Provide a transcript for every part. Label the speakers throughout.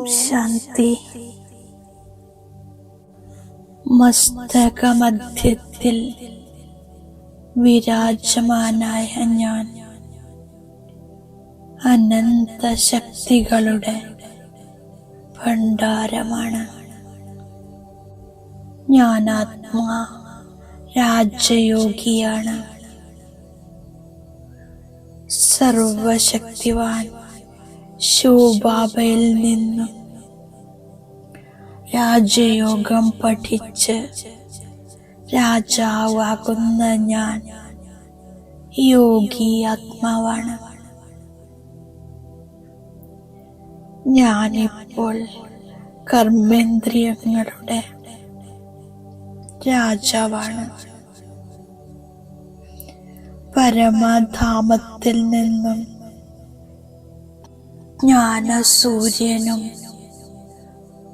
Speaker 1: ശാന്തി മസ്തകമധ്യത്തിൽ വിരാജമാനായ ഞാൻ। അനന്ത ശക്തികളുടെ ഭണ്ഡാരമാണ്। ഞാൻ ആത്മാ രാജയോഗിയാണ്। സർവശക്തിവാൻ। ശിവബാബയിൽ നിന്നും രാജയോഗം പഠിച്ച് രാജാവാകുന്ന ഞാൻ യോഗി ആത്മാവാണ്. ഞാനിപ്പോൾ കർമ്മേന്ദ്രിയങ്ങളുടെ രാജാവാണ്. പരമധാമത്തിൽ നിന്നും ജ്ഞാനസൂര്യനും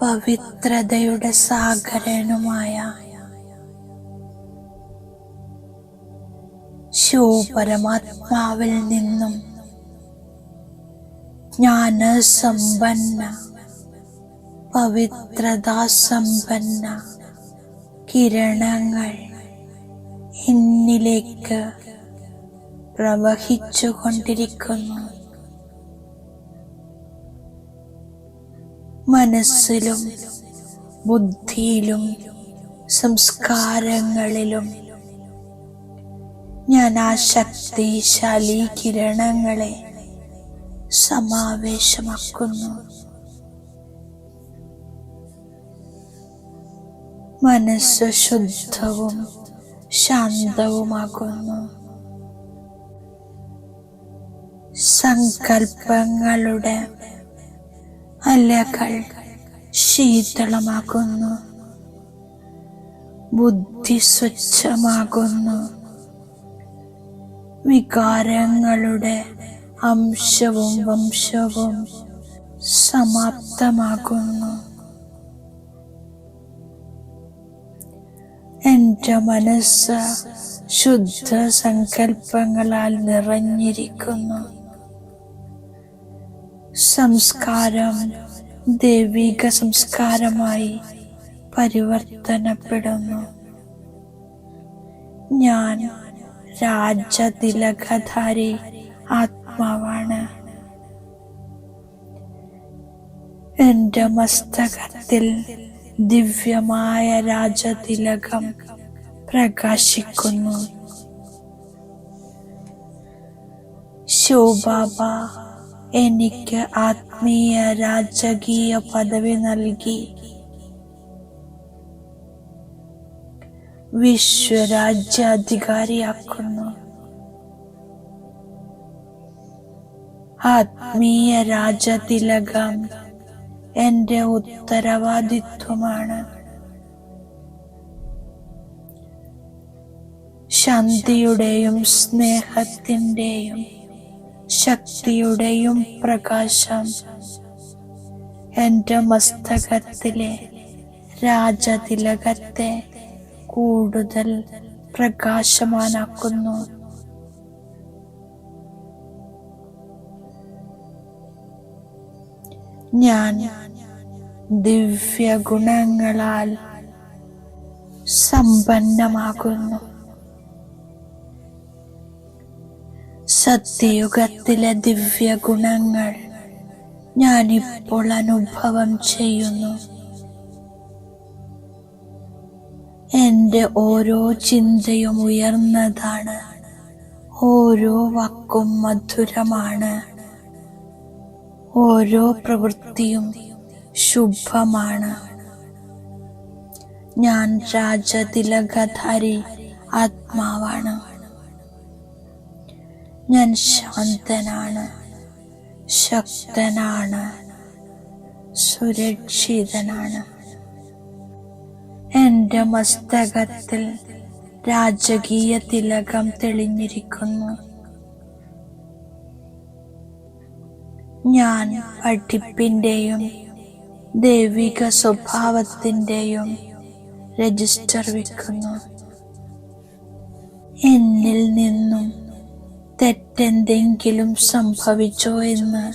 Speaker 1: പവിത്രതയുടെ സാഗരനുമായ ശിവപരമാത്മാവിൽ നിന്നും ജ്ഞാനസമ്പന്ന പവിത്രതാസമ്പന്ന കിരണങ്ങൾ എന്നിലേക്ക് പ്രവഹിച്ചു മനസ്സിലും ബുദ്ധിയിലും സംസ്കാരങ്ങളിലും. ഞാൻ ആ ശക്തിശാലി കിരണങ്ങളെ സമാവേശമാക്കുന്നു. മനസ്സ് ശുദ്ധവും ശാന്തവുമാകുന്നു. സങ്കൽപ്പങ്ങളുടെ അലകൾ ശീതളമാകുന്നു. ബുദ്ധി സ്വച്ഛമാകുന്നു. വികാരങ്ങളുടെ അംശവും വംശവും സമാപ്തമാകുന്നു. എന്റെ മനസ്സ് ശുദ്ധ സങ്കല്പങ്ങളാൽ നിറഞ്ഞിരിക്കുന്നു. സംസ്കാരം ദൈവിക സംസ്കാരമായി പരിവർത്തനപ്പെടുന്നു. ഞാൻ രാജതിലകധാരി ആത്മാവാണ്. എന്റെ മസ്തകത്തിൽ ദിവ്യമായ രാജതിലകം പ്രകാശിക്കുന്നു. ശിവബാബ എനിക്ക് ആത്മീയ രാജകീയ പദവി നൽകി. വിശ്വരാജ്യാധികാരിയാക്കുന്നു. ആത്മീയ രാജതിലകം എന്റെ ഉത്തരവാദിത്വമാണ്. ശാന്തിയുടെയും സ്നേഹത്തിന്റെയും ശക്തിയുടെയും പ്രകാശം എന്റെ മസ്തകത്തിലെ രാജതിലകത്തെ കൂടുതൽ പ്രകാശമാനാക്കുന്നു. ഞാൻ ദിവ്യ ഗുണങ്ങളാൽ സമ്പന്നമാകുന്നു. സത്യയുഗത്തിലെ ദിവ്യ ഗുണങ്ങൾ ഞാനിപ്പോൾ അനുഭവം ചെയ്യുന്നു. എന്റെ ഓരോ ചിന്തയും ഉയർന്നതാണ്. ഓരോ വാക്കും മധുരമാണ്. ഓരോ പ്രവൃത്തിയും ശുഭമാണ്. ഞാൻ രാജതിലകധാരി ആത്മാവാണ്. ഞാൻ ശാന്തനാണ് ശക്തനാണ് സുരക്ഷിതനാണ്. എന്റെ മസ്തകത്തിൽ രാജകീയ തിലകം തെളിഞ്ഞിരിക്കുന്നു. ഞാൻ പഠിപ്പിന്റെയും ദൈവിക സ്വഭാവത്തിന്റെയും രജിസ്റ്റർ വെക്കുന്നു. എന്നിൽ നിന്നും തെറ്റെന്തെങ്കിലും സംഭവിച്ചോ എന്ന്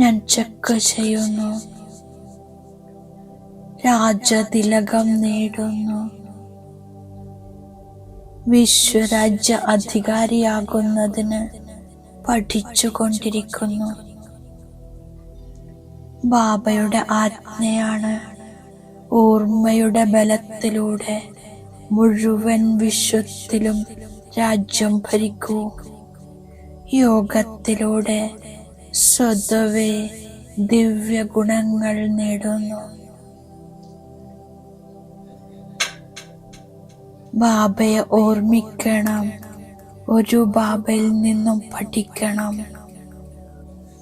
Speaker 1: ഞാൻ ചെക്ക് ചെയ്യുന്നു. രാജതിലകം നേടുന്നു. വിശ്വരാജ്യ അധികാരിയാകുന്നതിന് പഠിച്ചുകൊണ്ടിരിക്കുന്നു. ബാബയുടെ ആജ്ഞയാണ് ഓർമ്മയുടെ ബലത്തിലൂടെ മുഴുവൻ വിശ്വത്തിലും രാജ്യം ഭരിക്കൂ. യോഗത്തിലൂടെ സ്വതവേ ദിവ്യ ഗുണങ്ങൾ നേടുന്നു. ബാബയെ ഓർമ്മിക്കണം. ഒരു ബാബയിൽ നിന്നും പഠിക്കണം.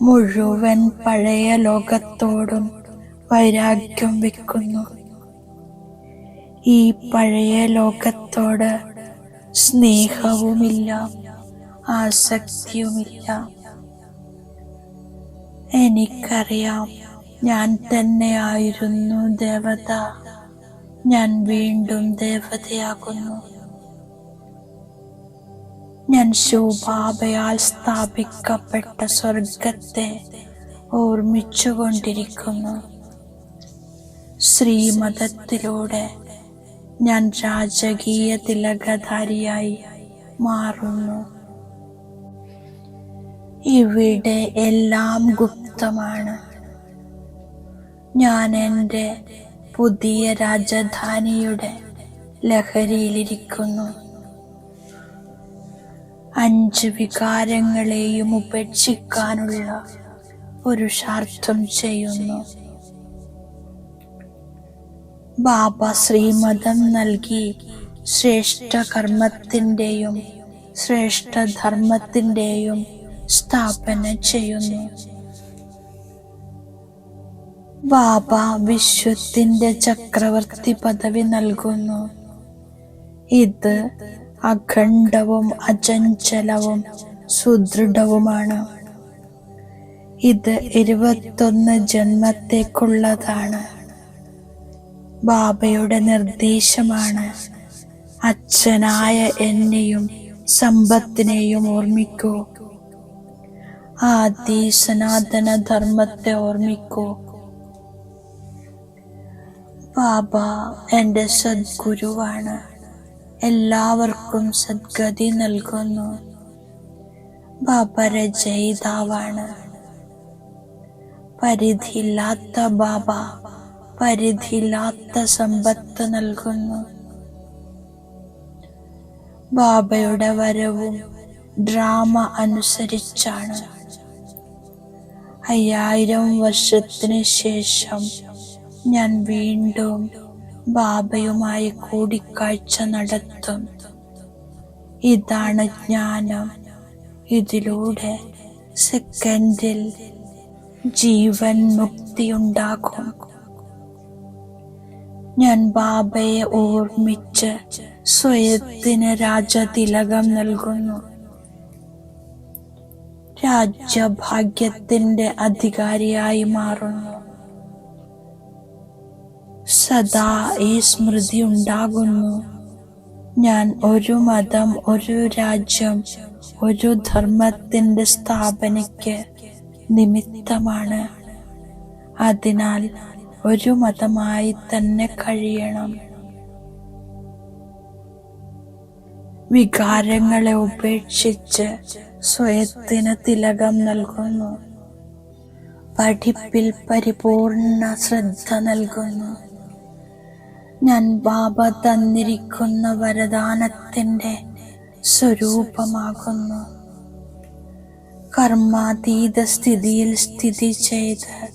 Speaker 1: മുഴുവൻ പഴയ ലോകത്തോടും വൈരാഗ്യം വെക്കുന്നു. ഈ പഴയ ലോകത്തോട് സ്നേഹവുമില്ല. ആസക്തിയുമില്ല. എനിക്കറിയാം ഞാൻ തന്നെയായിരുന്നു ദേവത. ഞാൻ വീണ്ടും ദേവതയാകുന്നു. ഞാൻ ശോഭാബയാൽ സ്ഥാപിക്കപ്പെട്ട സ്വർഗത്തെ ഓർമ്മിച്ചുകൊണ്ടിരിക്കുന്നു. ശ്രീമതത്തിലൂടെ ഞാൻ രാജകീയ തിലകധാരിയായി മാറുന്നു. ഇവിടെ എല്ലാം ഗുപ്തമാണ്. ഞാൻ എന്റെ പുതിയ രാജധാനിയുടെ ലഹരിയിലിരിക്കുന്നു. അഞ്ച് വികാരങ്ങളെയും ഉപേക്ഷിക്കാനുള്ള പുരുഷാർത്ഥം ചെയ്യുന്നു. ബാബ ശ്രീമതം നൽകി ശ്രേഷ്ഠ കർമ്മത്തിന്റെയും ശ്രേഷ്ഠ ധർമ്മത്തിന്റെയും സ്ഥാപന ചെയ്യുന്നു. ബാബ വിശ്വത്തിന്റെ ചക്രവർത്തി പദവി നൽകുന്നു. ഇത് അഖണ്ഡവും അചഞ്ചലവും സുദൃഢവുമാണ്. ഇത് ഇരുപത്തൊന്ന് ജന്മത്തേക്കുള്ളതാണ്. ബാബയുടെ നിർദ്ദേശമാണ് അച്ഛനായ എന്നെയും സമ്പത്തിനെയും ഓർമ്മിക്കൂ. ആദി സനാതന ധർമ്മത്തെ ഓർമ്മിക്കൂ. ബാബ എന്റെ സദ്ഗുരുവാണ്. എല്ലാവർക്കും സദ്ഗതി നൽകുന്നു. ബാബ രചയിതാവാണ് പരിധിയില്ലാത്ത ബാബ പരിധിയില്ലാത്ത സമ്പത്ത് നൽകുന്നു. ബാബയുടെ വരവും ഡ്രാമ അനുസരിച്ചാണ്. അയ്യായിരം വർഷത്തിന് ശേഷം ഞാൻ വീണ്ടും ബാബയുമായി കൂടിക്കാഴ്ച നടത്തും. ഇതാണ് ജ്ഞാനം. ഇതിലൂടെ സെക്കൻഡിൽ ജീവൻ മുക്തിയുണ്ടാകും. ഞാൻ ബാബയെ ഓർമ്മിച്ച് സ്വയത്തിന് രാജതിലകം നൽകുന്നു. രാജ്യഭാഗ്യത്തിന്റെ അധികാരിയായി മാറുന്നു. സദാ ഈ സ്മൃതി ഉണ്ടാകുന്നു. ഞാൻ ഒരു മതം ഒരു രാജ്യം ഒരു ധർമ്മത്തിന്റെ സ്ഥാപനയ്ക്ക് നിമിത്തമാണ്. അതിനാൽ ഒരു മതമായി തന്നെ കഴിയണം. വികാരങ്ങളെ ഉപേക്ഷിച്ച് സ്വയത്തിന് തിലകം നൽകുന്നു. പഠിപ്പിൽ പരിപൂർണ ശ്രദ്ധ നൽകുന്നു. ഞാൻ ബാബ തന്നിരിക്കുന്ന വരദാനത്തിന്റെ സ്വരൂപമാകുന്നു. കർമാതീത സ്ഥിതിയിൽ സ്ഥിതി ചെയ്ത്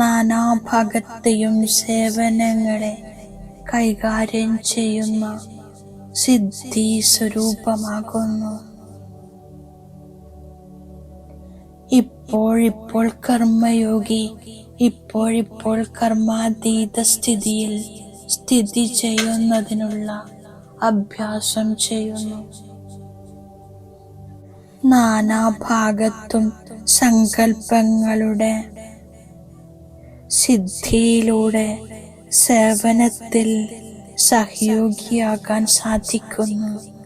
Speaker 1: നാനാഭാഗത്തെയും സേവനങ്ങളെ കൈകാര്യം ചെയ്യുന്ന സിദ്ധി സ്വരൂപമാകുന്നു. ഇപ്പോഴിപ്പോൾ കർമ്മയോഗി ഇപ്പോഴിപ്പോൾ കർമാതീത സ്ഥിതിയിൽ സ്ഥിതി ചെയ്യുന്നതിനുള്ള അഭ്യാസം ചെയ്യുന്നു. നാനാഭാഗത്തും സങ്കല്പങ്ങളുടെ സിദ്ധിയിലൂടെ സേവനത്തിൽ സഹയോഗിയാകാൻ സാധിക്കുന്നു.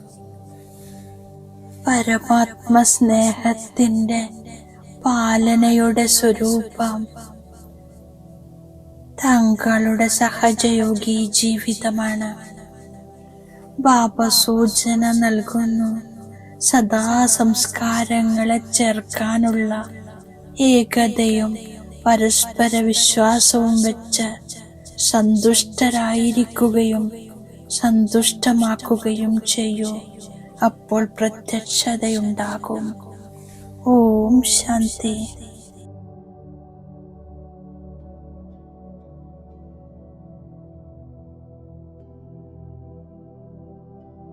Speaker 1: പരമാത്മ സ്നേഹത്തിന്റെ പാലനയുടെ സ്വരൂപം തങ്ങളുടെ സഹജയോഗി ജീവിതമാണ്. ബാബ സൂചന നൽകുന്നു സദാ സംസ്കാരങ്ങളെ ചേർക്കാനുള്ള ഏകതയും പരസ്പര വിശ്വാസവും വെച്ച് സന്തുഷ്ടരായിരിക്കുകയും സന്തുഷ്ടമാക്കുകയും ചെയ്യൂ. അപ്പോൾ പ്രത്യക്ഷതയുണ്ടാകും. ഓം ശാന്തി